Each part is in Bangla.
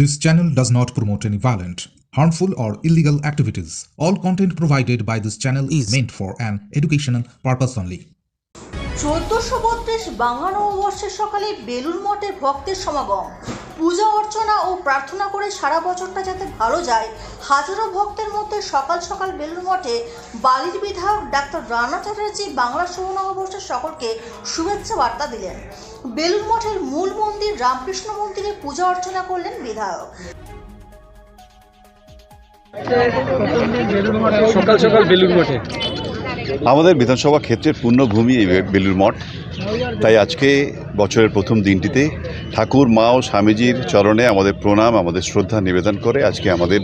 This channel does not promote any violent, harmful, or illegal activities. All content provided by this channel is meant for an educational purpose only. চোদ্দশো বত্রিশ বাংলা নববর্ষের সকালে বেলুর মঠে ভক্তের সমাগম পূজা অর্চনা ও প্রার্থনা করে সারা বছরটা যাতে ভালো যায় হাজারো ভক্তের মধ্যে সকাল সকাল বেলুর মঠে বালির বিধায়ক ডাক্তার রানা চ্যাটার্জি বাংলা শুভ নববর্ষের সকলকে শুভেচ্ছা বার্তা দিলেন। বেলুর মঠের মূল মন্দির রামকৃষ্ণ মন্দিরে পূজা অর্চনা করলেন বিধায়ক। সকাল সকাল বেলুর মঠে। আমাদের বিধানসভা ক্ষেত্রের পূর্ণভূমি বেলুর মঠ। তাই আজকে বছরের প্রথম দিনটিতে ঠাকুর, মা ও স্বামীজির চরণে আমাদের প্রণাম, আমাদের শ্রদ্ধা নিবেদন করে আজকে আমাদের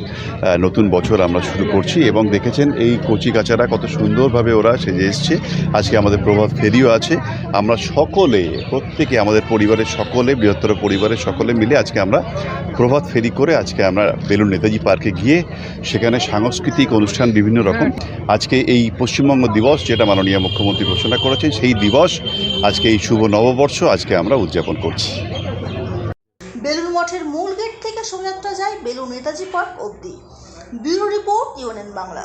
নতুন বছর আমরা শুরু করছি এবং দেখেছেন এই কচি কাচারা কত সুন্দরভাবে ওরা সেজে এসছে। আজকে আমাদের প্রভাত ফেরিও আছে। আমরা সকলে, প্রত্যেকে, আমাদের পরিবারের সকলে, বৃহত্তর পরিবারের সকলে মিলে আজকে আমরা প্রভাত ফেরি করে আজকে আমরা বেলুন নেতাজি পার্কে গিয়ে সেখানে সাংস্কৃতিক অনুষ্ঠান বিভিন্ন রকম আজকে এই পশ্চিমবঙ্গ দিবস যেটা মাননীয় মুখ্যমন্ত্রী ঘোষণা করেছেন, সেই দিবস আজকে এই শুভ নববর্ষ আজকে আমরা উদযাপন করছি। বেলুন মঠের মূল গেট থেকে শোভাযাত্রা যায় বেলুন নেতাজি পার্ক অবধি। Bureau report UNN Bangla.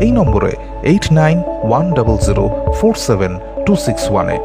এই নম্বরে eight nine one double zero four seven two six ওয়ানে